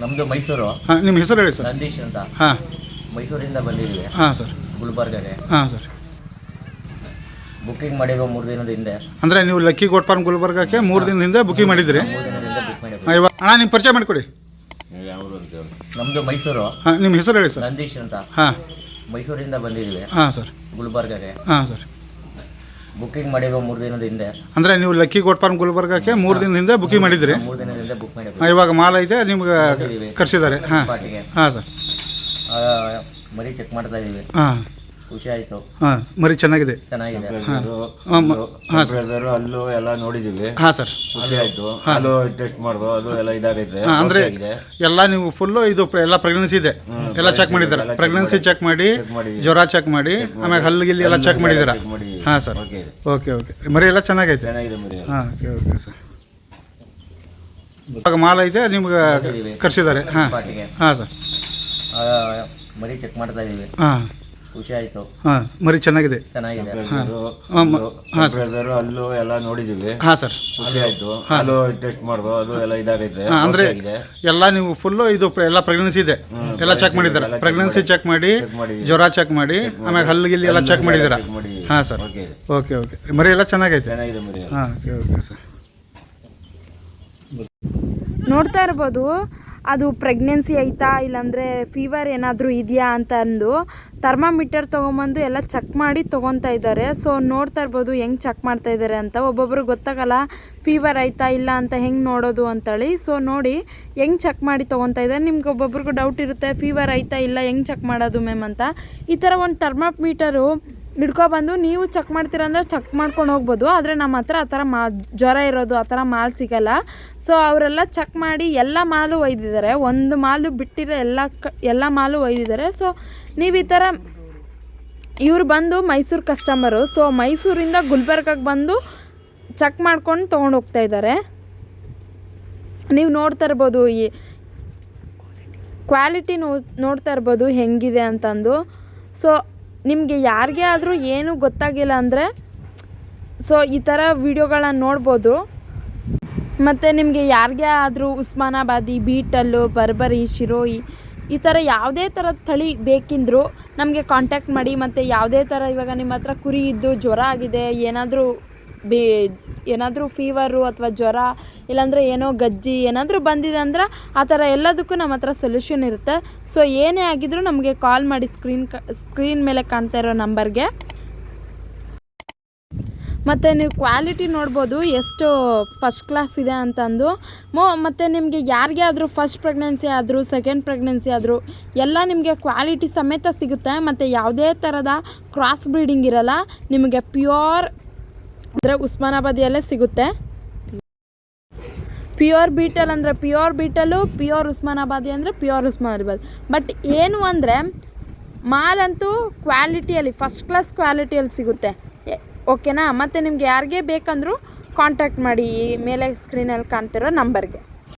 ನಮ್ಮದು ಮೈಸೂರು. ಹಾಂ ನಿಮ್ಮ ಹೆಸರು ಹೇಳಿ ಸರ್. ನಂದೀಶ್ ಅಂತ. ಹಾಂ. ಮೈಸೂರಿಂದ ಬಂದಿದ್ವಿ. ಹಾಂ ಸರ್. ಗುಲ್ಬರ್ಗಾಗೆ. ಹಾಂ ಸರ್. ಬುಕ್ಕಿಂಗ್ ಮಾಡಿರೋ ಮೂರು ದಿನದ ಹಿಂದೆ. ಅಂದರೆ ನೀವು ಲಕ್ಕಿ ಗೋಟ್ ಫಾರ್ಮ್ ಗುಲ್ಬರ್ಗಕ್ಕೆ ಮೂರು ದಿನದಿಂದ ಬುಕ್ಕಿಂಗ್ ಮಾಡಿದ್ರಿ ಮೂರು ದಿನದಿಂದ ಬುಕ್ ಮಾಡಿದ್ವಿ ಹಾಂ, ಇವಾಗ ಅಣ್ಣ ನಿಮ್ಮ ಪರಿಚಯ ಮಾಡಿಕೊಡಿ. ನಮ್ದು ಮೈಸೂರು. ಹಾಂ ನಿಮ್ಮ ಹೆಸರು ಹೇಳಿ ಸರ್. ನಂದೀಶ್ ಅಂತ. ಹಾಂ. ಮೈಸೂರಿಂದ ಬಂದಿದ್ವಿ. ಹಾಂ ಸರ್. ಗುಲ್ಬರ್ಗಾಗೆ. ಹಾಂ ಸರ್. ಬುಕ್ಕಿಂಗ್ ಮಾಡಿರೋ ಮೂರು ದಿನದ ಹಿಂದೆ. ಅಂದರೆ ನೀವು ಲಕ್ಕಿ ಗೋಟ್ ಫಾರ್ಮ್ ಗುಲ್ಬರ್ಗಕ್ಕೆ ಮೂರು ದಿನದಿಂದ ಬುಕ್ಕಿಂಗ್ ಮಾಡಿದ್ರಿ ಮೂರು ಬುಕ್ ಮಾಡಿದ್ವಿ ಹಾಂ, ಇವಾಗ ಮಾಲ್ ಐತೆ ನಿಮ್ಗೆ ಕರ್ಸಿದ್ದಾರೆ. ಹಾಂ. ಹಾಂ ಸರ್. ಆ, ಮರಿ ಚೆಕ್ ಮಾಡ್ತಾ ಇದೀವಿ ಹಾಂ. ಖುಷಿ ಆಯಿತು. ಹಾಂ ಮರಿ ಚೆನ್ನಾಗಿದೆ. ಚೆನ್ನಾಗಿದೆ. ಹಾಂ. ಹಾಂ ಸರ್. ಅಲ್ಲೂ ಎಲ್ಲ ನೋಡಿದೀವಿ ಹಾಂ ಸರ್. ಖುಷಿ ಆಯ್ತು. ಅಲ್ಲೂ ಟೆಸ್ಟ್ ಮಾಡ್ದು ಅದು ಎಲ್ಲ ಇದಾಗೈತೆ. ಹಾಂ, ಅಂದರೆ ಆಗಿದೆ. ಎಲ್ಲ ನೀವು ಫುಲ್ಲು ಇದು ಪ್ರ- ಎಲ್ಲ ಪ್ರೆಗ್ನೆನ್ಸಿ ಇದೆ. ಎಲ್ಲ ಚೆಕ್ ಮಾಡಿದ್ದಾರೆ. ಪ್ರೆಗ್ನೆನ್ಸಿ ಚೆಕ್ ಮಾಡಿ. ಮಾಡಿ. ಜ್ವರ ಚೆಕ್ ಮಾಡಿ ಆಮೇಲೆ ಹಲ್ಲು ಗಿಲ್ಲಿ ಎಲ್ಲ ಚೆಕ್ ಮಾಡಿದ್ದೀರಾ? ಚೆಕ್ ಮಾಡಿ. ಹಾಂ ಸರ್. ಓಕೆ ಇದೆ ಓಕೆ ಓಕೆ ಮರಿ ಎಲ್ಲ ಚೆನ್ನಾಗೈತೆ? ಚೆನ್ನಾಗಿದೆ ಮರಿ ಹಾಂ ಓಕೆ ಓಕೆ ಸರ್. ಇವಾಗ ಮಾಲ್ ಐತೆ ನಿಮ್ಗೆ ಕರ್ಸಿದ್ದಾರೆ. ಹಾಂ. ಸರ್. ಆ, ಮರಿ ಚೆಕ್ ಮಾಡ್ತಾ ಇದೀವಿ ಹಾಂ. ಖುಷಿ ಆಯ್ತು. ಹಾಂ ಮರಿ ಚೆನ್ನಾಗಿದೆ. ಚೆನ್ನಾಗಿದೆ. ಹಾಂ. ಮ- ಹಾಂ ಸರ್. ಅಲ್ಲೂ ಎಲ್ಲ ನೋಡಿದೀವಿ ಹಾಂ ಸರ್. ಖುಷಿ ಆಯ್ತು. ಅಲ್ಲೂ ಟೆಸ್ಟ್ ಮಾಡ್ದು ಅದು ಎಲ್ಲ ಇದಾಗೈತೆ. ಹಾಂ, ಅಂದರೆ ಎಲ್ಲ ನೀವು ಫುಲ್ಲು ಇದು ಪ್ರ- ಎಲ್ಲ ಪ್ರೆಗ್ನೆನ್ಸಿ ಇದೆ. ಎಲ್ಲ ಚೆಕ್ ಮಾಡಿದ್ದಾರೆ. ಪ್ರೆಗ್ನೆನ್ಸಿ ಚೆಕ್ ಮಾಡಿ. ಮಾಡಿ. ಜ್ವರ ಚೆಕ್ ಮಾಡಿ ಆಮೇಲೆ ಹಲ್ಲು ಗಿಲ್ಲಿ ಎಲ್ಲ ಚೆಕ್ ಮಾಡಿದ್ದೀರಾ? ಹಾ ಹಾಂ ಸರ್. ಓಕೆ ಇದೆ ಓಕೆ ಓಕೆ ಮರಿ ಎಲ್ಲ ಚೆನ್ನಾಗೈತೆ? ಚೆನ್ನಾಗಿದೆ ಮರಿ ಹಾಂ ಓಕೆ ಓಕೆ ಸರ್. ನೋಡ್ತಾ ಇರ್ಬೋದು. ಅದು ಪ್ರೆಗ್ನೆನ್ಸಿ ಐತಾ ಇಲ್ಲಾಂದರೆ ಫೀವರ್ ಏನಾದರೂ ಇದೆಯಾ ಅಂತ ಅಂದು ಥರ್ಮಾಮೀಟರ್ ತೊಗೊಂಬಂದು ಎಲ್ಲ ಚೆಕ್ ಮಾಡಿ ತೊಗೊತಾ ಇದ್ದಾರೆ. ಸೊ ನೋಡ್ತಾ ಇರ್ಬೋದು ಹೆಂಗೆ ಚೆಕ್ ಮಾಡ್ತಾ ಇದ್ದಾರೆ ಅಂತ. ಒಬ್ಬೊಬ್ರು ಗೊತ್ತಾಗಲ್ಲ ಫೀವರ್ ಆಯ್ತಾ ಇಲ್ಲ ಅಂತ ಹೆಂಗೆ ನೋಡೋದು ಅಂತೇಳಿ. ಸೊ ನೋಡಿ ಹೆಂಗೆ ಚೆಕ್ ಮಾಡಿ ತೊಗೊತಾ ಇದ್ದಾರೆ. ನಿಮ್ಗೆ ಒಬ್ಬೊಬ್ರಿಗೂ ಡೌಟ್ ಇರುತ್ತೆ ಫೀವರ್ ಐತಾ ಇಲ್ಲ, ಹೆಂಗೆ ಚೆಕ್ ಮಾಡೋದು ಮ್ಯಾಮ್ ಅಂತ. ಈ ಥರ ಒಂದು ಥರ್ಮಾಮೀಟರು ಹಿಡ್ಕೊಬಂದು ನೀವು ಚೆಕ್ ಮಾಡ್ತೀರ ಅಂದರೆ ಚೆಕ್ ಮಾಡ್ಕೊಂಡು ಹೋಗ್ಬೋದು. ಆದರೆ ನಮ್ಮ ಹತ್ರ ಆ ಥರ ಮಾ ಜ್ವರ ಇರೋದು, ಆ ಥರ ಮಾಲ್ ಸಿಗಲ್ಲ. ಸೊ ಅವರೆಲ್ಲ ಚೆಕ್ ಮಾಡಿ ಎಲ್ಲ ಮಾಲು ಒಯ್ದಿದ್ದಾರೆ. ಒಂದು ಮಾಲು ಬಿಟ್ಟಿರೋ ಎಲ್ಲ ಕ ಎಲ್ಲ ಮಾಲು ಒಯ್ದಿದ್ದಾರೆ. ಸೊ ನೀವು ಈ ಥರ ಇವ್ರು ಬಂದು ಮೈಸೂರು ಕಸ್ಟಮರು ಸೊ ಮೈಸೂರಿಂದ ಗುಲ್ಬರ್ಗಕ್ಕೆ ಬಂದು ಚೆಕ್ ಮಾಡ್ಕೊಂಡು ತೊಗೊಂಡು ಹೋಗ್ತಾ ಇದ್ದಾರೆ. ನೀವು ನೋಡ್ತಾ ಇರ್ಬೋದು ಈ ಕ್ವಾಲಿಟಿ ನೋಡ್ತಾ ಇರ್ಬೋದು ಹೆಂಗಿದೆ ಅಂತಂದು. ಸೊ ನಿಮಗೆ ಯಾರಿಗೇ ಆದರೂ ಏನೂ ಗೊತ್ತಾಗಿಲ್ಲ ಅಂದರೆ ಸೊ ಈ ಥರ ವೀಡಿಯೋಗಳನ್ನ ನೋಡ್ಬೋದು. ಮತ್ತು ನಿಮಗೆ ಯಾರಿಗೇ ಆದರೂ ಉಸ್ಮಾನಾಬಾದಿ, ಬೀಟಲ್ಲು, ಬರ್ಬರಿ, ಶಿರೋಯಿ, ಈ ಥರ ಯಾವುದೇ ಥರದ ತಳಿ ಬೇಕಿದ್ದರೂ ನಮಗೆ ಕಾಂಟ್ಯಾಕ್ಟ್ ಮಾಡಿ, ಮತ್ತು ಯಾವುದೇ ಥರ ಇವಾಗ ನಿಮ್ಮ ಹತ್ರ ಕುರಿ ಇದ್ದು ಜ್ವರ ಆಗಿದೆ, ಏನಾದರೂ ಬೇ ಏನಾದರೂ ಫೀವರು ಅಥವಾ ಜ್ವರ, ಇಲ್ಲಾಂದರೆ ಏನೋ ಗಜ್ಜಿ ಏನಾದರೂ ಬಂದಿದೆ ಅಂದ್ರೆ ಆ ಥರ ಎಲ್ಲದಕ್ಕೂ ನಮ್ಮ ಹತ್ರ ಸೊಲ್ಯೂಷನ್ ಇರುತ್ತೆ. ಸೊ ಏನೇ ಆಗಿದ್ರೂ ನಮಗೆ ಕಾಲ್ ಮಾಡಿ ಸ್ಕ್ರೀನ್ ಸ್ಕ್ರೀನ್ ಮೇಲೆ ಕಾಣ್ತಾ ಇರೋ ನಂಬರ್ಗೆ ಮತ್ತು ನೀವು ಕ್ವಾಲಿಟಿ ನೋಡ್ಬೋದು, ಎಷ್ಟು ಫಸ್ಟ್ ಕ್ಲಾಸ್ ಇದೆ ಅಂತಂದು. ಮೋ, ಮತ್ತು ನಿಮಗೆ ಯಾರಿಗೆ ಆದರೂ ಫಸ್ಟ್ ಪ್ರೆಗ್ನೆನ್ಸಿ ಆದರೂ ಸೆಕೆಂಡ್ ಪ್ರೆಗ್ನೆನ್ಸಿ ಆದರೂ, ಎಲ್ಲ ನಿಮಗೆ ಕ್ವಾಲಿಟಿ ಸಮೇತ ಸಿಗುತ್ತೆ. ಮತ್ತು ಯಾವುದೇ ಥರದ ಕ್ರಾಸ್ ಬ್ರೀಡಿಂಗ್ ಇರಲ್ಲ. ನಿಮಗೆ ಪ್ಯೂರ್ ಅಂದರೆ ಉಸ್ಮಾನಾಬಾದಿಯಲ್ಲೇ ಸಿಗುತ್ತೆ. ಪ್ಯೂರ್ ಬೀಟಲ್ ಅಂದರೆ ಪ್ಯೂರ್ ಬೀಟಲು ಪ್ಯೂರ್ ಉಸ್ಮಾನಾಬಾದಿ ಅಂದರೆ ಪ್ಯೂರ್ ಉಸ್ಮಾನಾಬಾದ್. ಬಟ್ ಏನು ಅಂದರೆ ಮಾಲಂತೂ ಕ್ವಾಲಿಟಿಯಲ್ಲಿ ಫಸ್ಟ್ ಕ್ಲಾಸ್ ಕ್ವಾಲಿಟಿಯಲ್ಲಿ ಸಿಗುತ್ತೆ. ಓಕೆನಾ ಮತ್ತು ನಿಮ್ಗೆ ಯಾರಿಗೆ ಬೇಕಂದರೂ ಕಾಂಟ್ಯಾಕ್ಟ್ ಮಾಡಿ, ಈ ಮೇಲೆ ಸ್ಕ್ರೀನಲ್ಲಿ ಕಾಣ್ತಿರೋ ನಂಬರ್ಗೆ